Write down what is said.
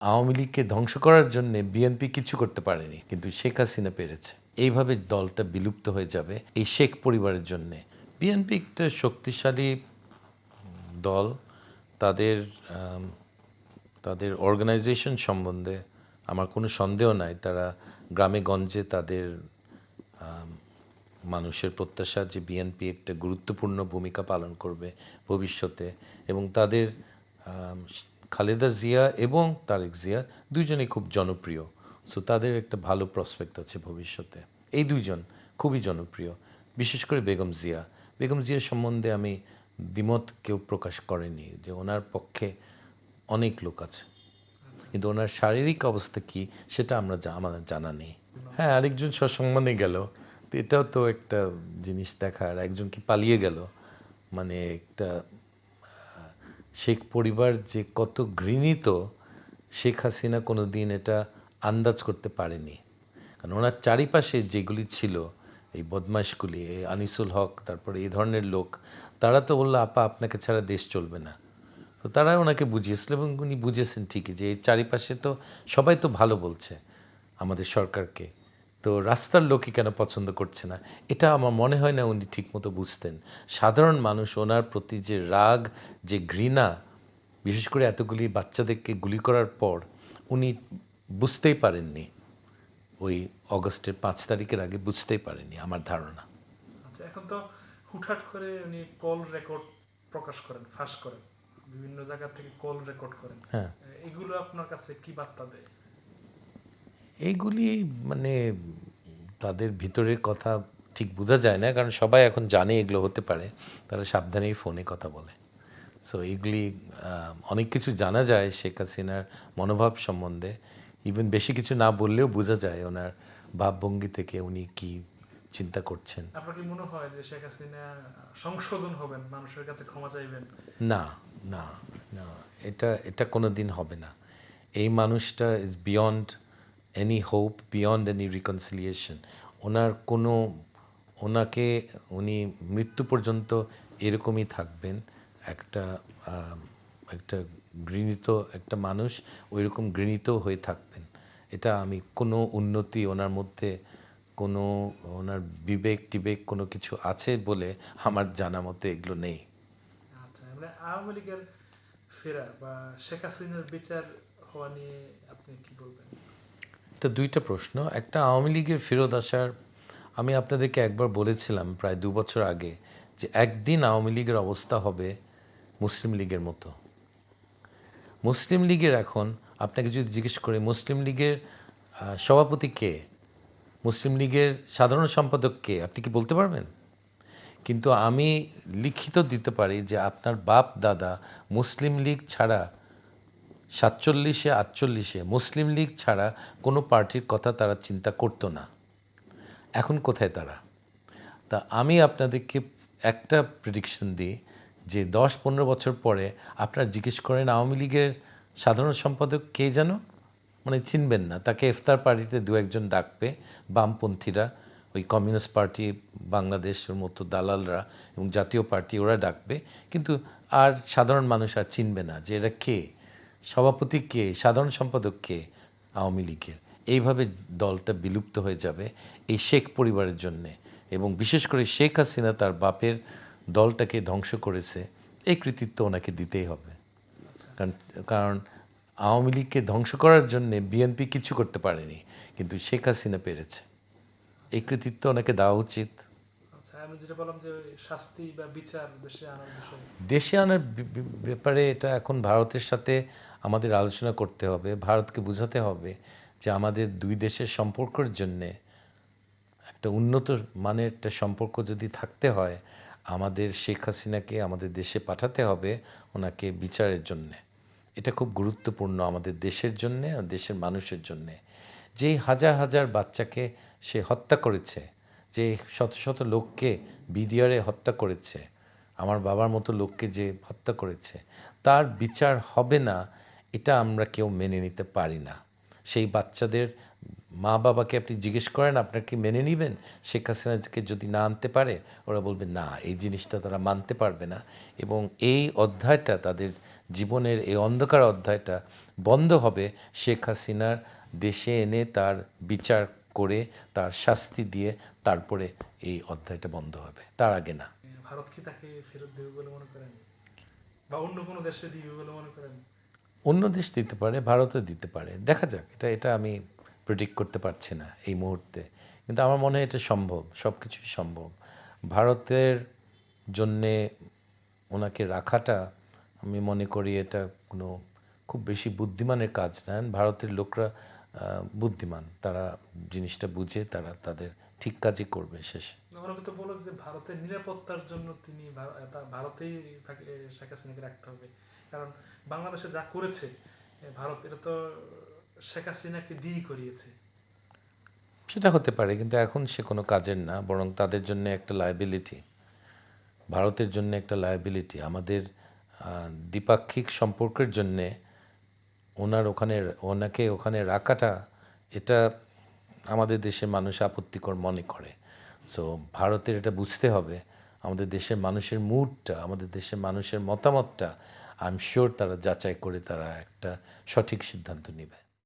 আওয়ামী লীগকে ধ্বংস করার জন্য বিএনপি কিছু করতে পারেনি, কিন্তু শেখ হাসিনা পেরেছে। এইভাবে দলটা বিলুপ্ত হয়ে যাবে এই শেখ পরিবারের জন্যে। বিএনপি একটা শক্তিশালী দল, তাদের তাদের অর্গানাইজেশন সম্বন্ধে আমার কোনো সন্দেহ নাই। তারা গ্রামে গঞ্জে তাদের মানুষের প্রত্যাশা যে বিএনপি একটা গুরুত্বপূর্ণ ভূমিকা পালন করবে ভবিষ্যতে এবং তাদের খালেদা জিয়া এবং তারেক জিয়া দুইজনেই খুব জনপ্রিয়। সো তাদের একটা ভালো প্রসপেক্ট আছে ভবিষ্যতে। এই দুইজন খুবই জনপ্রিয়, বিশেষ করে বেগম জিয়া। বেগম জিয়া সম্বন্ধে আমি দ্বিমত কেউ প্রকাশ করেনি যে ওনার পক্ষে অনেক লোক আছে। কিন্তু ওনার শারীরিক অবস্থা কি সেটা আমরা আমাদের জানা নেই। হ্যাঁ আরেকজন সসম্মানে গেল। এটাও তো একটা জিনিস দেখার। একজন কি পালিয়ে গেল। মানে একটা শেখ পরিবার যে কত ঘৃণিত, শেখ হাসিনা কোনো দিন এটা আন্দাজ করতে পারেনি। কারণ ওনার চারিপাশে যেগুলি ছিল, এই বদমাশগুলি, এই আনিসুল হক, তারপরে এই ধরনের লোক, তারা তো বলল, আপা, আপনাকে ছাড়া দেশ চলবে না। তো তারা ওনাকে বুঝিয়েছিল এবং উনি বুঝেছেন ঠিকই যে এই চারিপাশে তো সবাই তো ভালো বলছে আমাদের সরকারকে। তো রাস্তার লোকই কেন পছন্দ করছে না? এটা আমার মনে হয় না উনি ঠিকমতো বুঝতেন। সাধারণ মানুষ ওনার প্রতি যে রাগ যে ঘৃণা বিশেষ করে এতগুলি বাচ্চাদেরকে গুলি করার পর উনি বুঝতেই পারেননি। ওই অগস্টের পাঁচ তারিখের আগে বুঝতেই পারেনি আমার ধারণা। আচ্ছা এখন তো হুটহাট করে উনি কল রেকর্ড প্রকাশ করেন ফাঁস করেন। বিভিন্ন জায়গা থেকে কল রেকর্ড করেন। হ্যাঁ। এগুলো আপনার কাছে কি বার্তা দেয়? এইগুলি মানে তাদের ভিতরের কথা ঠিক বোঝা যায় না কারণ সবাই এখন জানে এগুলো হতে পারে। তারা সাবধানেই ফোনে কথা বলে। সো এগুলি অনেক কিছু জানা যায় শেখ হাসিনার মনোভাব সম্বন্ধে। ইভেন বেশি কিছু না বললেও বোঝা যায় ওনার ভাবভঙ্গি থেকে উনি কি চিন্তা করছেন। আপনার কি মনে হয় যে শেখ হাসিনা সংশোধন হবেন মানুষের কাছে ক্ষমা চাইবেন? না না না এটা এটা কোনো দিন হবে না। এই মানুষটা is beyond any hope beyond any reconciliation ওনার কোনো, ওনাকে উনি মৃত্যু পর্যন্ত এরকমই থাকবেন। একটা একটা ঘৃণিত, একটা মানুষ ওইরকম ঘৃণিত হয়ে থাকবেন। এটা আমি কোনো উন্নতি ওনার মধ্যে কোনো, ওনার বিবেক, টিবেক কোনো কিছু আছে বলে আমার জানা মতে এগুলো নেই। আচ্ছা মানে আওয়ামী লীগের ফেরা বা শেখ হাসিনার বিচার হওয়া নিয়ে আপনি কি বলবেন? তো দুইটা প্রশ্ন। একটা, আওয়ামী লীগের ফেরত আসার, আমি আপনাদেরকে একবার বলেছিলাম প্রায় দু বছর আগে যে একদিন আওয়ামী লীগের অবস্থা হবে মুসলিম লীগের মতো। মুসলিম লীগের এখন, আপনাকে যদি জিজ্ঞেস করে, মুসলিম লীগের সভাপতি কে? মুসলিম লীগের সাধারণ সম্পাদক কে? আপনি কি বলতে পারবেন? কিন্তু আমি লিখিত দিতে পারি যে আপনার বাপ দাদা মুসলিম লীগ ছাড়া সাতচল্লিশে আটচল্লিশে মুসলিম লীগ ছাড়া কোনো পার্টির কথা তারা চিন্তা করতো না। এখন কোথায় তারা? তা আমি আপনাদেরকে একটা প্রেডিকশন দিই যে দশ পনেরো বছর পরে আপনারা জিজ্ঞেস করেন আওয়ামী লীগের সাধারণ সম্পাদক কে যেন? মানে চিনবেন না। তাকে ইফতার পার্টিতে দু একজন ডাকবে। বামপন্থীরা, ওই কমিউনিস্ট পার্টি, বাংলাদেশের মতো দালালরা এবং জাতীয় পার্টি ওরা ডাকবে। কিন্তু আর সাধারণ মানুষ আর চিনবে না যে এরা কে? সভাপতি কে? সাধারণ সম্পাদক কে? আওয়ামী লীগের। এইভাবে দলটা বিলুপ্ত হয়ে যাবে এই শেখ পরিবারের জন্যে। এবং বিশেষ করে শেখ হাসিনা তার বাপের দলটাকে ধ্বংস করেছে। এই কৃতিত্ব ওনাকে দিতেই হবে। কারণ কারণ আওয়ামী লীগকে ধ্বংস করার জন্যে বিএনপি কিছু করতে পারেনি। কিন্তু শেখ হাসিনা পেরেছে। এই কৃতিত্ব ওনাকে দেওয়া উচিত। আমি যেটা বললাম যে শাস্তি বা বিচার দেশে আনার দেশে আনার ব্যাপারে এটা এখন ভারতের সাথে আমাদের আলোচনা করতে হবে, ভারতকে বোঝাতে হবে যে আমাদের দুই দেশের সম্পর্কের জন্যে একটা উন্নত মানের একটা সম্পর্ক যদি থাকতে হয়, আমাদের শেখ হাসিনাকে আমাদের দেশে পাঠাতে হবে ওনাকে বিচারের জন্যে। এটা খুব গুরুত্বপূর্ণ আমাদের দেশের জন্যে আর দেশের মানুষের জন্যে। যেই হাজার হাজার বাচ্চাকে সে হত্যা করেছে যে শত শত লোককে বিডিআরে হত্যা করেছে, আমার বাবার মতো লোককে যে হত্যা করেছে, তার বিচার হবে না, এটা আমরা কেউ মেনে নিতে পারি না। সেই বাচ্চাদের মা বাবাকে আপনি জিজ্ঞেস করেন, আপনার কি মেনে নেবেন? শেখ হাসিনাকে যদি না আনতে পারে, ওরা বলবে, না, এই জিনিসটা তারা মানতে পারবে না। এবং এই অধ্যায়টা তাদের জীবনের, এই অন্ধকার অধ্যায়টা বন্ধ হবে শেখ হাসিনার দেশে এনে তার বিচার করে তার শাস্তি দিয়ে তারপরে এই অধ্যায়টা বন্ধ হবে। তার আগে না। ভারত কি তাকে ফেরত দেবে বলে মনে করেন? বা অন্য কোনো দেশে দিবে বলে মনে করেন? অন্য দেশ দিতে পারে ভারতও দিতে পারে। দেখা যাক এটা এটা আমি প্রেডিক্ট করতে পারছি না এই মুহূর্তে। কিন্তু আমার মনে হয় এটা সম্ভব সব কিছুই সম্ভব। ভারতের জন্যে ওনাকে রাখাটা আমি মনে করি এটা কোনো খুব বেশি বুদ্ধিমানের কাজ না। ভারতের লোকরা বুদ্ধিমান। তারা জিনিসটা বুঝে তারা তাদের ঠিক কাজই করবে শেষে। ওনাকে তো বলো যে ভারতের নিরাপত্তার জন্য তিনি ভারতেই শেখ হাসিনাকে রাখতে হবে। কারণ বাংলাদেশে যা করেছে ভারত এটা তো শেখ হাসিনাকে দিয়েই করিয়েছে। সেটা হতে পারে কিন্তু এখন সে কোনো কাজের না বরং তাদের জন্য একটা লায়াবিলিটি ভারতের জন্য একটা লায়াবিলিটি আমাদের দ্বিপাক্ষিক সম্পর্কের জন্যে ওনার ওখানে, ওনাকে ওখানে রাখাটা, এটা আমাদের দেশের মানুষ আপত্তিকর মনে করে। সো ভারতের এটা বুঝতে হবে, আমাদের দেশের মানুষের মুডটা, আমাদের দেশের মানুষের মতামতটা আই এম শিওর তারা যাচাই করে তারা একটা সঠিক সিদ্ধান্ত নেবে।